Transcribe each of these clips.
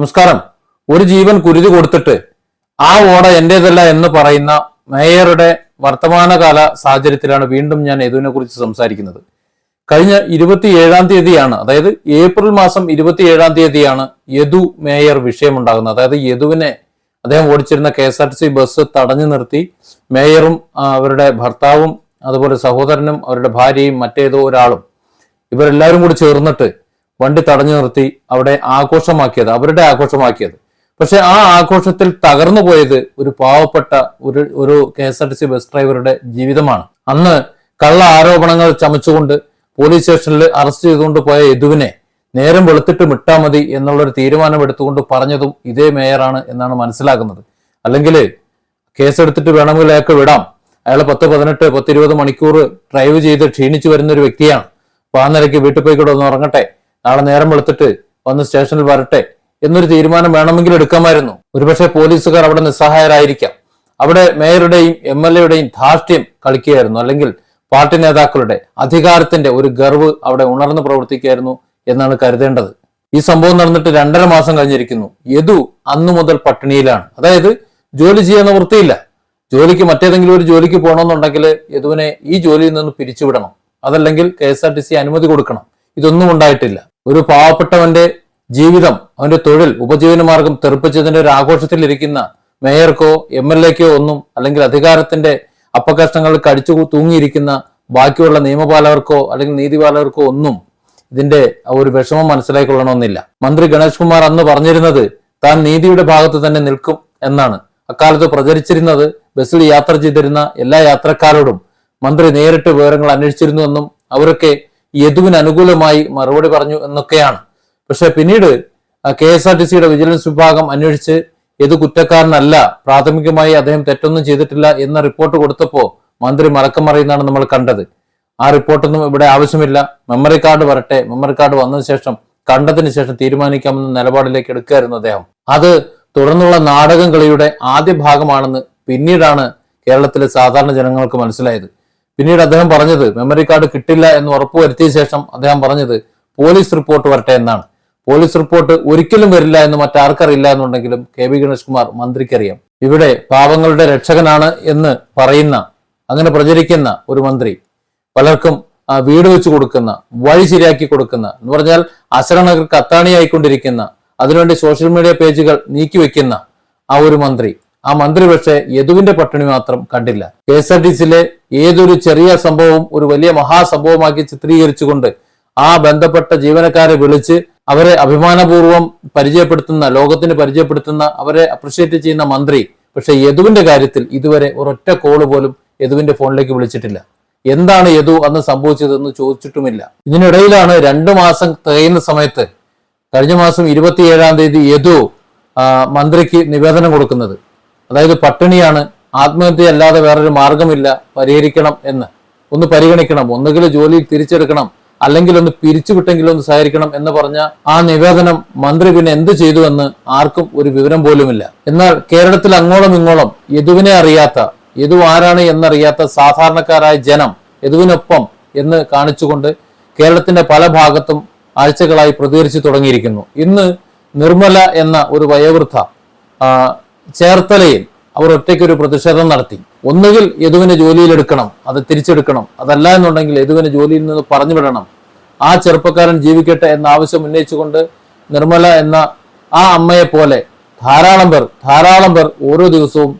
നമസ്കാരം. ഒരു ജീവൻ കുരുതി കൊടുത്തിട്ട് ആ ഓട എന്റേതല്ല എന്ന് പറയുന്ന മേയറുടെ വർത്തമാനകാല സാഹചര്യത്തിലാണ് വീണ്ടും ഞാൻ യദുവിനെ കുറിച്ച് സംസാരിക്കുന്നത്. കഴിഞ്ഞ ഇരുപത്തിയേഴാം തീയതിയാണ് അതായത് ഏപ്രിൽ മാസം ഇരുപത്തിയേഴാം തീയതിയാണ് യദു മേയർ വിഷയമുണ്ടാകുന്നത്. അതായത് യദുവിനെ അദ്ദേഹം ഓടിച്ചിരുന്ന K S R T C bus തടഞ്ഞു നിർത്തി. മേയറും അവരുടെ ഭർത്താവും അതുപോലെ സഹോദരനും അവരുടെ ഭാര്യയും മറ്റേതോ ഒരാളും ഇവരെല്ലാവരും കൂടി ചേർന്നിട്ട് വണ്ടി തടഞ്ഞു നിർത്തി അവിടെ ആഘോഷമാക്കിയത് അവരുടെ ആഘോഷമാക്കിയത്. പക്ഷെ ആ ആഘോഷത്തിൽ തകർന്നു പോയത് ഒരു പാവപ്പെട്ട ഒരു ഒരു K S R T C bus ഡ്രൈവറുടെ ജീവിതമാണ്. അന്ന് കള്ള ആരോപണങ്ങൾ ചമച്ചുകൊണ്ട് പോലീസ് സ്റ്റേഷനിൽ അറസ്റ്റ് ചെയ്തുകൊണ്ട് പോയ യദുവിനെ നേരം വെളുത്തിട്ട് വിട്ടാൽ മതി എന്നുള്ളൊരു തീരുമാനം എടുത്തുകൊണ്ട് പറഞ്ഞതും ഇതേ മേയറാണ് എന്നാണ് മനസ്സിലാക്കുന്നത് അല്ലെങ്കിൽ കേസെടുത്തിട്ട് വേണമെങ്കിൽ അയാൾക്ക് വിടാം. അയാൾ പത്ത് പതിനെട്ട് പത്തിരുപത് മണിക്കൂർ ഡ്രൈവ് ചെയ്ത് ക്ഷീണിച്ചു വരുന്ന ഒരു വ്യക്തിയാണ്. അപ്പൊ ആ നിലയ്ക്ക് വീട്ടിൽ പോയി കൂടെ ഒന്ന് ഉറങ്ങട്ടെ. നാളെ നേരം വെളുത്തിട്ട് വന്ന് സ്റ്റേഷനിൽ വരട്ടെ എന്നൊരു തീരുമാനം വേണമെങ്കിൽ എടുക്കാമായിരുന്നു. ഒരുപക്ഷെ പോലീസുകാർ അവിടെ നിസ്സഹായരായിരിക്കാം. അവിടെ മേയറുടെയും എം എൽ എയുടെയും ധാർഷ്ട്യം കളിക്കുകയായിരുന്നു. അല്ലെങ്കിൽ പാർട്ടി നേതാക്കളുടെ അധികാരത്തിന്റെ ഒരു ഗർവ് അവിടെ ഉണർന്നു പ്രവർത്തിക്കുകയായിരുന്നു എന്നാണ് കരുതേണ്ടത്. ഈ സംഭവം നടന്നിട്ട് രണ്ടര മാസം കഴിഞ്ഞിരിക്കുന്നു. യദു അന്നു മുതൽ പട്ടിണിയിലാണ്. അതായത് ജോലി ചെയ്യുന്ന വൃത്തിയില്ല. ജോലിക്ക് മറ്റേതെങ്കിലും ഒരു ജോലിക്ക് പോകണമെന്നുണ്ടെങ്കിൽ യദുവിനെ ഈ ജോലിയിൽ നിന്ന് പിരിച്ചുവിടണം. അതല്ലെങ്കിൽ K S R T C അനുമതി കൊടുക്കണം. ഇതൊന്നും ഉണ്ടായിട്ടില്ല. ഒരു പാവപ്പെട്ടവന്റെ ജീവിതം അവന്റെ തൊഴിൽ ഉപജീവനമാർഗം തെറുപ്പിച്ചതിന്റെ ഒരു ആഘോഷത്തിൽ ഇരിക്കുന്ന മേയർക്കോ എം എൽ എക്കോ ഒന്നും അല്ലെങ്കിൽ അധികാരത്തിന്റെ അപ്പകഷ്ടങ്ങളിൽ കടിച്ചു തൂങ്ങിയിരിക്കുന്ന ബാക്കിയുള്ള നിയമപാലകർക്കോ അല്ലെങ്കിൽ നീതിപാലകർക്കോ ഒന്നും ഇതിന്റെ ഒരു വിഷമം മനസ്സിലാക്കിക്കൊള്ളണമെന്നില്ല മന്ത്രി ഗണേഷ് കുമാർ അന്ന് പറഞ്ഞിരുന്നത് താൻ നീതിയുടെ ഭാഗത്ത് തന്നെ നിൽക്കും എന്നാണ്. അക്കാലത്ത് പ്രചരിച്ചിരുന്നത് ബസ്സിൽ യാത്ര ചെയ്തിരുന്ന എല്ലാ യാത്രക്കാരോടും മന്ത്രി നേരിട്ട് വിവരങ്ങൾ അന്വേഷിച്ചിരുന്നുവെന്നും അവരൊക്കെ യദുവിന് അനുകൂലമായി മറുപടി പറഞ്ഞു എന്നൊക്കെയാണ്. പക്ഷെ പിന്നീട് കെ എസ് ആർ ടി സിയുടെ വിജിലൻസ് വിഭാഗം അന്വേഷിച്ച് യദു കുറ്റക്കാരനല്ല പ്രാഥമികമായി അദ്ദേഹം തെറ്റൊന്നും ചെയ്തിട്ടില്ല എന്ന റിപ്പോർട്ട് കൊടുത്തപ്പോ മന്ത്രി മറക്കം മറിയുന്നതാണ് നമ്മൾ കണ്ടത്. ആ റിപ്പോർട്ടൊന്നും ഇവിടെ ആവശ്യമില്ല. മെമ്മറി കാർഡ് വരട്ടെ. മെമ്മറി കാർഡ് വന്നതിന് ശേഷം കണ്ടതിന് ശേഷം തീരുമാനിക്കാമെന്ന നിലപാടിലേക്ക് എടുക്കുകയായിരുന്നു അദ്ദേഹം. അത് തുടർന്നുള്ള നാടകം കളിയുടെ ആദ്യ ഭാഗമാണെന്ന് പിന്നീടാണ് കേരളത്തിലെ സാധാരണ ജനങ്ങൾക്ക് മനസ്സിലായത്. പിന്നീട് അദ്ദേഹം പറഞ്ഞത് മെമ്മറി കാർഡ് കിട്ടില്ല എന്ന് ഉറപ്പുവരുത്തിയ ശേഷം അദ്ദേഹം പറഞ്ഞത് പോലീസ് റിപ്പോർട്ട് വരട്ടെ എന്നാണ്. പോലീസ് റിപ്പോർട്ട് ഒരിക്കലും വരില്ല എന്ന് മറ്റാർക്കറിയില്ല എന്നുണ്ടെങ്കിലും കെ വി ഗണേഷ് കുമാർ മന്ത്രിക്കറിയാം. ഇവിടെ പാവങ്ങളുടെ രക്ഷകനാണ് എന്ന് പറയുന്ന അങ്ങനെ പ്രചരിക്കുന്ന ഒരു മന്ത്രി പലർക്കും വീട് വെച്ച് കൊടുക്കുന്ന വഴി ശരിയാക്കി കൊടുക്കുന്ന എന്ന് പറഞ്ഞാൽ അശരണകർക്ക് അത്താണിയായിക്കൊണ്ടിരിക്കുന്ന അതിനുവേണ്ടി സോഷ്യൽ മീഡിയ പേജുകൾ നീക്കി വെക്കുന്ന ആ ഒരു മന്ത്രി. ആ മന്ത്രി പക്ഷേ യദുവിന്റെ പട്ടിണി മാത്രം കണ്ടില്ല. കെ എസ് ആർ ടി സിയിലെ ഏതൊരു ചെറിയ സംഭവവും ഒരു വലിയ മഹാസംഭവമാക്കി ചിത്രീകരിച്ചുകൊണ്ട് ആ ബന്ധപ്പെട്ട ജീവനക്കാരെ വിളിച്ച് അവരെ അഭിമാനപൂർവം പരിചയപ്പെടുത്തുന്ന ലോകത്തിന് പരിചയപ്പെടുത്തുന്ന അവരെ അപ്രിഷ്യേറ്റ് ചെയ്യുന്ന മന്ത്രി പക്ഷെ യദുവിന്റെ കാര്യത്തിൽ ഇതുവരെ ഒരൊറ്റ കോൾ പോലും യദുവിന്റെ ഫോണിലേക്ക് വിളിച്ചിട്ടില്ല. എന്താണ് യദു അന്ന് സംഭവിച്ചതെന്ന് ചോദിച്ചിട്ടുമില്ല. ഇതിനിടയിലാണ് രണ്ടു മാസം തികയുന്ന സമയത്ത് കഴിഞ്ഞ മാസം ഇരുപത്തിയേഴാം തീയതി യദു മന്ത്രിക്ക് നിവേദനം കൊടുക്കുന്നത്. അതായത് പട്ടിണിയാണ് ആത്മഹത്യ അല്ലാതെ വേറൊരു മാർഗമില്ല പരിഹരിക്കണം എന്ന്. ഒന്ന് പരിഗണിക്കണം ഒന്നുകിൽ ജോലിയിൽ തിരിച്ചെടുക്കണം അല്ലെങ്കിൽ ഒന്ന് പിരിച്ചുവിട്ടെങ്കിലും ഒന്ന് സഹകരിക്കണം എന്ന് പറഞ്ഞ ആ നിവേദനം മന്ത്രി പിന്നെ എന്ത് ചെയ്തു എന്ന് ആർക്കും ഒരു വിവരം പോലുമില്ല. എന്നാൽ കേരളത്തിൽ അങ്ങോളം ഇങ്ങോളം യദുവിനെ അറിയാത്ത യദു ആരാണ് എന്നറിയാത്ത സാധാരണക്കാരായ ജനം യദുവിനൊപ്പം എന്ന് കാണിച്ചുകൊണ്ട് കേരളത്തിന്റെ പല ഭാഗത്തും ആഴ്ചകളായി പ്രതികരിച്ചു തുടങ്ങിയിരിക്കുന്നു. ഇന്ന് നിർമ്മല എന്ന ഒരു വയോവൃദ്ധ ചേർത്തലയിൽ അവർ ഒറ്റയ്ക്ക് ഒരു പ്രതിഷേധം നടത്തി. ഒന്നുകിൽ യദുവിനെ ജോലിയിലെടുക്കണം അത് തിരിച്ചെടുക്കണം. അതല്ല എന്നുണ്ടെങ്കിൽ യദുവിനെ ജോലിയിൽ നിന്ന് പറഞ്ഞു വിടണം. ആ ചെറുപ്പക്കാരൻ ജീവിക്കട്ടെ എന്ന ആവശ്യം ഉന്നയിച്ചുകൊണ്ട് നിർമ്മല എന്ന ആ അമ്മയെ പോലെ ധാരാളം പേർ ധാരാളം പേർ ഓരോ ദിവസവും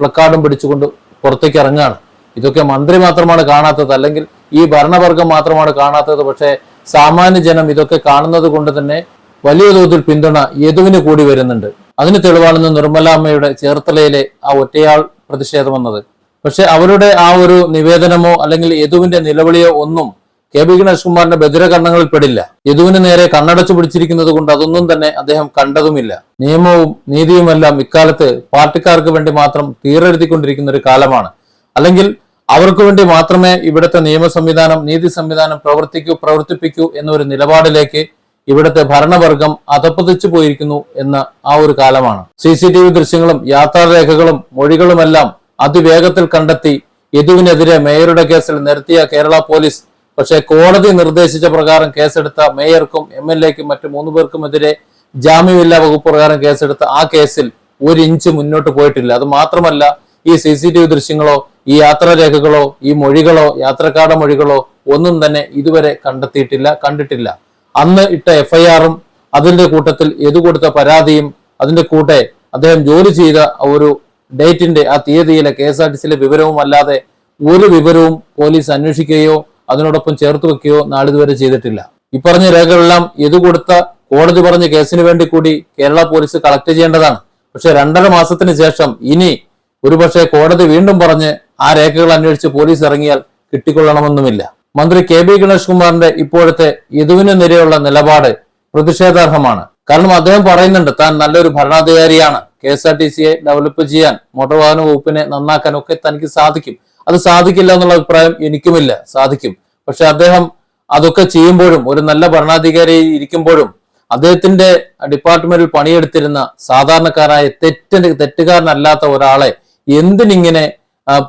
പ്ലക്കാർഡും പിടിച്ചുകൊണ്ട് പുറത്തേക്ക് ഇറങ്ങുകയാണ്. ഇതൊക്കെ മന്ത്രി മാത്രമാണ് കാണാത്തത്. അല്ലെങ്കിൽ ഈ ഭരണവർഗം മാത്രമാണ് കാണാത്തത്. പക്ഷേ സാമാന്യ ജനം ഇതൊക്കെ കാണുന്നത് കൊണ്ട് തന്നെ വലിയ തോതിൽ പിന്തുണ യദുവിന് കൂടി വരുന്നുണ്ട്. അതിന് തെളിവാണെന്ന് നിർമ്മല അമ്മയുടെ ചേർത്തലയിലെ ആ ഒറ്റയാൾ പ്രതിഷേധം വന്നത്. പക്ഷെ അവരുടെ ആ ഒരു നിവേദനമോ അല്ലെങ്കിൽ യദുവിന്റെ നിലവിളിയോ ഒന്നും കെ ബി ഗണേഷ് കുമാറിന്റെ ബദിരകർണങ്ങളിൽ പെടില്ല. യദുവിന് നേരെ കണ്ണടച്ചു പിടിച്ചിരിക്കുന്നത് കൊണ്ട് അതൊന്നും തന്നെ അദ്ദേഹം കണ്ടതുമില്ല. നിയമവും നീതിയുമെല്ലാം ഇക്കാലത്ത് പാർട്ടിക്കാർക്ക് വേണ്ടി മാത്രം തീരെഴുതിക്കൊണ്ടിരിക്കുന്ന ഒരു കാലമാണ്. അല്ലെങ്കിൽ അവർക്ക് വേണ്ടി മാത്രമേ ഇവിടുത്തെ നിയമ സംവിധാനം നീതി സംവിധാനം പ്രവർത്തിക്കൂ പ്രവർത്തിപ്പിക്കൂ എന്നൊരു നിലപാടിലേക്ക് ഇവിടുത്തെ ഭരണവർഗം അധപ്പതിച്ചു പോയിരിക്കുന്നു എന്ന ആ ഒരു കാലമാണ്. സി സി ടി വി ദൃശ്യങ്ങളും യാത്രാരേഖകളും മൊഴികളുമെല്ലാം അതിവേഗത്തിൽ കണ്ടെത്തി യദുവിനെതിരെ മേയറുടെ കേസിൽ നിർത്തിയ കേരള പോലീസ് പക്ഷേ കോടതി നിർദ്ദേശിച്ച പ്രകാരം കേസെടുത്ത മേയർക്കും എം എൽ എക്കും മറ്റു മൂന്ന് പേർക്കുമെതിരെ ജാമ്യമില്ലാ വകുപ്പ് പ്രകാരം കേസെടുത്ത ആ കേസിൽ ഒരു ഇഞ്ച് മുന്നോട്ട് പോയിട്ടില്ല. അത് മാത്രമല്ല ഈ സി സി ടി വി ദൃശ്യങ്ങളോ ഈ യാത്രാരേഖകളോ ഈ മൊഴികളോ യാത്രക്കാരുടെ മൊഴികളോ ഒന്നും തന്നെ ഇതുവരെ കണ്ടെത്തിയിട്ടില്ല കണ്ടിട്ടില്ല. അന്ന് ഇട്ട എഫ്ഐആറും അതിന്റെ കൂട്ടത്തിൽ എതു കൊടുത്ത പരാതിയും അതിന്റെ കൂടെ അദ്ദേഹം ജോലി ചെയ്ത ഒരു ഡേറ്റിന്റെ ആ തീയതിയിലെ കെ എസ് ആർ ടി സിയിലെ വിവരവും അല്ലാതെ ഒരു വിവരവും പോലീസ് അന്വേഷിക്കുകയോ അതിനോടൊപ്പം ചേർത്ത് വെക്കുകയോ നാളിതുവരെ ചെയ്തിട്ടില്ല. ഇപ്പറഞ്ഞ പറഞ്ഞ രേഖകളെല്ലാം എതു കൊടുത്ത കോടതി പറഞ്ഞ കേസിന് വേണ്ടി കൂടി കേരള പോലീസ് കളക്ട് ചെയ്യേണ്ടതാണ്. പക്ഷെ രണ്ടര മാസത്തിന് ശേഷം ഇനി ഒരുപക്ഷെ കോടതി വീണ്ടും പറഞ്ഞ് ആ രേഖകൾ അന്വേഷിച്ച് പോലീസ് ഇറങ്ങിയാൽ കിട്ടിക്കൊള്ളണമെന്നുമില്ല. മന്ത്രി കെ ബി ഗണേഷ് കുമാറിന്റെ ഇപ്പോഴത്തെ യദുവിന് നിരയുള്ള നിലപാട് പ്രതിഷേധാർഹമാണ്. കാരണം അദ്ദേഹം പറയുന്നുണ്ട് താൻ നല്ലൊരു ഭരണാധികാരിയാണ്. കെ എസ് ആർ ടി സിയെ ഡെവലപ്പ് ചെയ്യാൻ മോട്ടോർ വാഹന വകുപ്പിനെ നന്നാക്കാൻ ഒക്കെ തനിക്ക് സാധിക്കും. അത് സാധിക്കില്ല എന്നുള്ള അഭിപ്രായം എനിക്കുമില്ല. സാധിക്കും. പക്ഷെ അദ്ദേഹം അതൊക്കെ ചെയ്യുമ്പോഴും ഒരു നല്ല ഭരണാധികാരി ഇരിക്കുമ്പോഴും അദ്ദേഹത്തിന്റെ ഡിപ്പാർട്ട്മെന്റിൽ പണിയെടുത്തിരുന്ന സാധാരണക്കാരായ തെറ്റിന്റെ തെറ്റുകാരനല്ലാത്ത ഒരാളെ എന്തിനിങ്ങനെ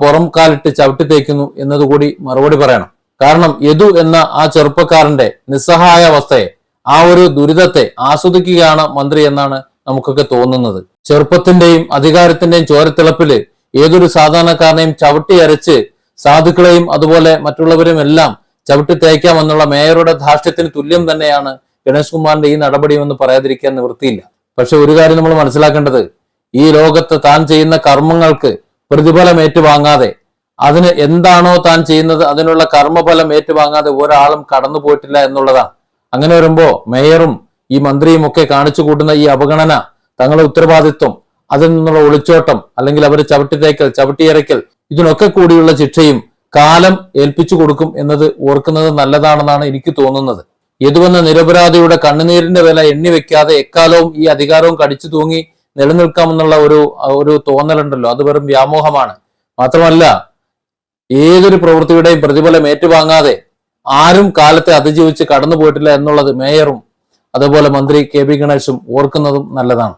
പുറം കാലിട്ട് ചവിട്ടി തേക്കുന്നു എന്നതുകൂടി മറുപടി പറയണം. കാരണം യദു എന്ന ആ ചെറുപ്പക്കാരന്റെ നിസ്സഹായ അവസ്ഥയെ ആ ഒരു ദുരിതത്തെ ആസ്വദിക്കുകയാണ് മന്ത്രി എന്നാണ് നമുക്കൊക്കെ തോന്നുന്നത്. ചെറുപ്പത്തിന്റെയും അധികാരത്തിന്റെയും ചോരത്തിളപ്പിൽ ഏതൊരു സാധാരണക്കാരനെയും ചവിട്ടി അരച്ച് സാധുക്കളെയും അതുപോലെ മറ്റുള്ളവരും എല്ലാം ചവിട്ടി തേക്കാമെന്നുള്ള മേയറുടെ ധാർഷ്ട്യത്തിന് തുല്യം തന്നെയാണ് ഗണേഷ് കുമാറിന്റെ ഈ നടപടിയുമെന്ന് പറയാതിരിക്കാൻ നിവൃത്തിയില്ല. പക്ഷെ ഒരു കാര്യം നമ്മൾ മനസ്സിലാക്കേണ്ടത് ഈ ലോകത്ത് താൻ ചെയ്യുന്ന കർമ്മങ്ങൾക്ക് പ്രതിഫലം ഏറ്റുവാങ്ങാതെ അതിന് എന്താണോ താൻ ചെയ്യുന്നത് അതിനുള്ള കർമ്മഫലം ഏറ്റുവാങ്ങാതെ ഒരാളും കടന്നു പോയിട്ടില്ല എന്നുള്ളതാണ്. അങ്ങനെ വരുമ്പോ മേയറും ഈ മന്ത്രിയും ഒക്കെ കാണിച്ചു കൂട്ടുന്ന ഈ അവഗണന തങ്ങളുടെ ഉത്തരവാദിത്വം അതിൽ നിന്നുള്ള ഒളിച്ചോട്ടം അല്ലെങ്കിൽ അവർ ചവിട്ടിത്തേക്കൽ ചവിട്ടിയിറക്കൽ ഇതിനൊക്കെ കൂടിയുള്ള ശിക്ഷയും കാലം ഏൽപ്പിച്ചു കൊടുക്കും എന്നത് ഓർക്കുന്നത് നല്ലതാണെന്നാണ് എനിക്ക് തോന്നുന്നത്. യദുവെന്ന നിരപരാധിയുടെ കണ്ണുനീരിന്റെ വില എണ്ണി വെക്കാതെ എക്കാലവും ഈ അധികാരവും കടിച്ചു തൂങ്ങി നിലനിൽക്കാമെന്നുള്ള ഒരു ഒരു തോന്നലുണ്ടല്ലോ. അത് വെറും വ്യാമോഹമാണ്. മാത്രമല്ല ഏതൊരു പ്രവൃത്തിയുടെയും പ്രതിഫലം ഏറ്റുവാങ്ങാതെ ആരും കാലത്തെ അതിജീവിച്ച് കടന്നു പോയിട്ടില്ല എന്നുള്ളത് മേയറും അതുപോലെ മന്ത്രി കെ ബി ഗണേശും ഓർക്കുന്നതും നല്ലതാണ്.